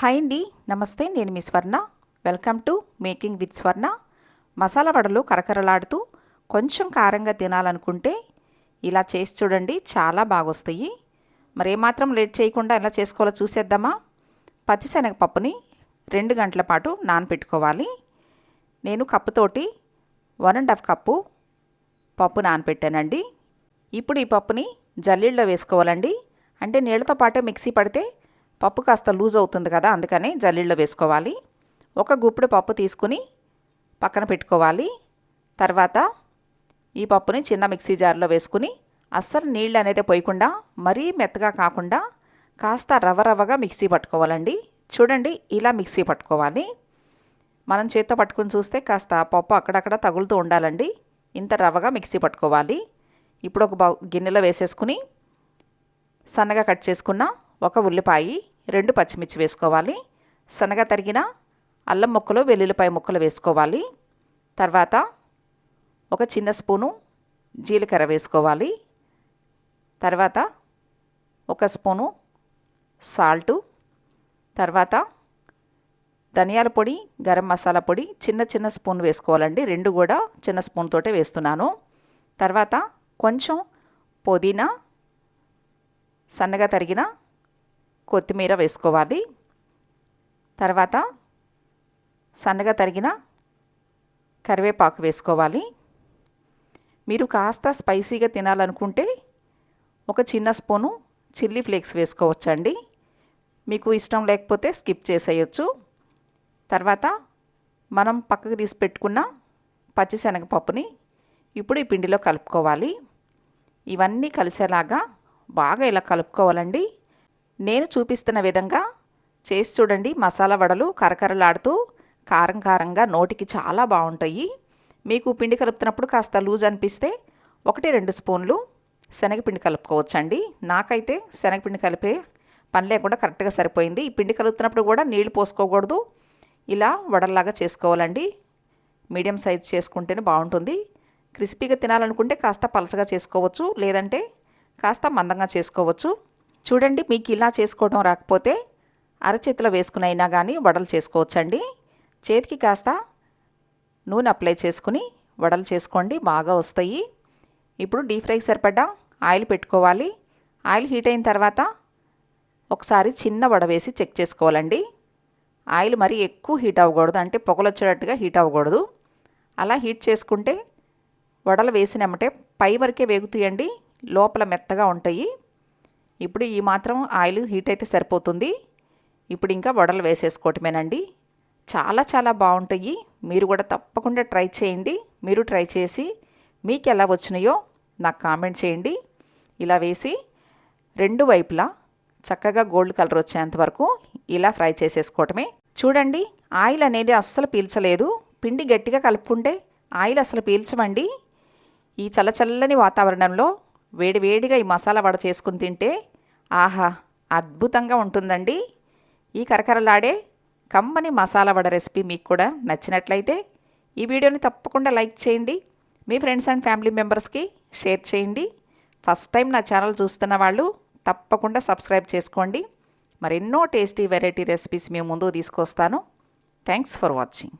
Hi అండి నమస్తే నేను మీ Swarna. Welcome to making with Swarna. Masala వడలు కరకరలాడుతూ కొంచెం కారంగా తినాలనుకుంటే ఇలా చేసి చూడండి చాలా బాగొస్తాయి. మరి ఏమాత్రం లేట్ చేయకుండా ఎలా చేసుకోవాలో చూసేద్దామా? పచ్చిశనగపప్పుని రెండు గంటల పాటు నానపెట్టుకోవాలి. నేను కప్పుతోటి వన్ అండ్ హాఫ్ కప్పు పప్పు నానపెట్టానండి. ఇప్పుడు ఈ పప్పుని జల్లీళ్ళలో వేసుకోవాలండి. అంటే నీళ్ళతో పాటే మిక్సీ పడితే పప్పు కాస్త లూజ్ అవుతుంది కదా అందుకని జల్లీల్లో వేసుకోవాలి. ఒక గుప్పుడు పప్పు తీసుకుని పక్కన పెట్టుకోవాలి. తర్వాత ఈ పప్పుని చిన్న మిక్సీ జార్లో వేసుకుని అస్సలు నీళ్ళు అనేది పోయకుండా మరీ మెత్తగా కాకుండా కాస్త రవ రవగా మిక్సీ పట్టుకోవాలండి. చూడండి ఇలా మిక్సీ పట్టుకోవాలి. మనం చేత్తో పట్టుకుని చూస్తే కాస్త పప్పు అక్కడక్కడ తగులుతూ ఉండాలండి. ఇంత రవ్వగా మిక్సీ పట్టుకోవాలి. ఇప్పుడు ఒక బౌ గిన్నెలో వేసేసుకుని సన్నగా కట్ చేసుకున్న ఒక ఉల్లిపాయ రెండు పచ్చిమిర్చి వేసుకోవాలి. సన్నగా తరిగిన అల్లం ముక్కలు వెల్లుల్లిపాయ ముక్కలు వేసుకోవాలి. తర్వాత ఒక చిన్న స్పూను జీలకర్ర వేసుకోవాలి. తర్వాత ఒక స్పూను సాల్టు. తర్వాత ధనియాల పొడి గరం మసాలా పొడి చిన్న చిన్న స్పూన్ వేసుకోవాలండి. రెండు కూడా చిన్న స్పూన్ తోటే వేస్తున్నాను. తర్వాత కొంచెం పుదీనా సన్నగా తరిగిన కొత్తిమీర వేసుకోవాలి. తర్వాత సన్నగా తరిగిన కరివేపాకు వేసుకోవాలి. మీరు కాస్త స్పైసీగా తినాలనుకుంటే ఒక చిన్న స్పూను చిల్లీ ఫ్లేక్స్ వేసుకోవచ్చండి. మీకు ఇష్టం లేకపోతే స్కిప్ చేసేయచ్చు. తర్వాత మనం పక్కకు తీసి పెట్టుకున్న పచ్చిశనగపప్పుని ఇప్పుడు ఈ పిండిలో కలుపుకోవాలి. ఇవన్నీ కలిసేలాగా బాగా ఇలా కలుపుకోవాలండి. నేను చూపిస్తున్న విధంగా చేసి చూడండి. మసాలా వడలు కరకరలాడుతూ కారం కారంగా నోటికి చాలా బాగుంటాయి. మీకు పిండి కలుపుతున్నప్పుడు కాస్త లూజ్ అనిపిస్తే ఒకటి రెండు స్పూన్లు శనగపిండి కలుపుకోవచ్చండి. నాకైతే శనగపిండి కలిపే పని లేకుండా కరెక్ట్గా సరిపోయింది. ఈ పిండి కలుపుతున్నప్పుడు కూడా నీళ్ళు పోసుకోకూడదు. ఇలా వడల్లాగా చేసుకోవాలండి. మీడియం సైజ్ చేసుకుంటేనే బాగుంటుంది. క్రిస్పీగా తినాలనుకుంటే కాస్త పలచగా చేసుకోవచ్చు. లేదంటే కాస్త మందంగా చేసుకోవచ్చు. చూడండి మీకు ఇలా చేసుకోవడం రాకపోతే అరచేతిలో వేసుకుని అయినా కానీ వడలు చేసుకోవచ్చండి. చేతికి కాస్త నూనె అప్లై చేసుకుని వడలు చేసుకోండి బాగా వస్తాయి. ఇప్పుడు డీప్ ఫ్రైకి సరిపడ్డా ఆయిల్ పెట్టుకోవాలి. ఆయిల్ హీట్ అయిన తర్వాత ఒకసారి చిన్న వడ వేసి చెక్ చేసుకోవాలండి. ఆయిల్ మరి ఎక్కువ హీట్ అవ్వకూడదు అంటే పొగలు వచ్చేటట్టుగా హీట్ అవ్వకూడదు. అలా హీట్ చేసుకుంటే వడలు వేసినమ్మటే పై వరకే వేగుతాయండి లోపల మెత్తగా ఉంటాయి. ఇప్పుడు ఈ మాత్రం ఆయిల్ హీట్ అయితే సరిపోతుంది. ఇప్పుడు ఇంకా వడలు వేసేసుకోవటమేనండి. చాలా చాలా బాగుంటాయి. మీరు కూడా తప్పకుండా ట్రై చేయండి. మీరు ట్రై చేసి మీకు ఎలా వచ్చినాయో నాకు కామెంట్ చేయండి. ఇలా వేసి రెండు వైపులా చక్కగా గోల్డ్ కలర్ వచ్చేంత వరకు ఇలా ఫ్రై చేసేసుకోవటమే. చూడండి ఆయిల్ అనేది అస్సలు పీల్చలేదు. పిండి గట్టిగా కలుపుకుంటే ఆయిల్ అసలు పీల్చమండి. ఈ చల్లచల్లని వాతావరణంలో వేడివేడిగా ఈ మసాలా వడ చేసుకుని తింటే ఆహా అద్భుతంగా ఉంటుందండి. ఈ కరకరలాడే కమ్మని మసాలా వడ రెసిపీ మీకు కూడా నచ్చినట్లయితే ఈ వీడియోని తప్పకుండా లైక్ చేయండి. మీ ఫ్రెండ్స్ అండ్ ఫ్యామిలీ మెంబర్స్కి షేర్ చేయండి. ఫస్ట్ టైం నా ఛానల్ చూస్తున్న వాళ్ళు తప్పకుండా సబ్స్క్రైబ్ చేసుకోండి. మరెన్నో టేస్టీ వెరైటీ రెసిపీస్ మేము ముందుకు తీసుకొస్తాను. Thanks for watching.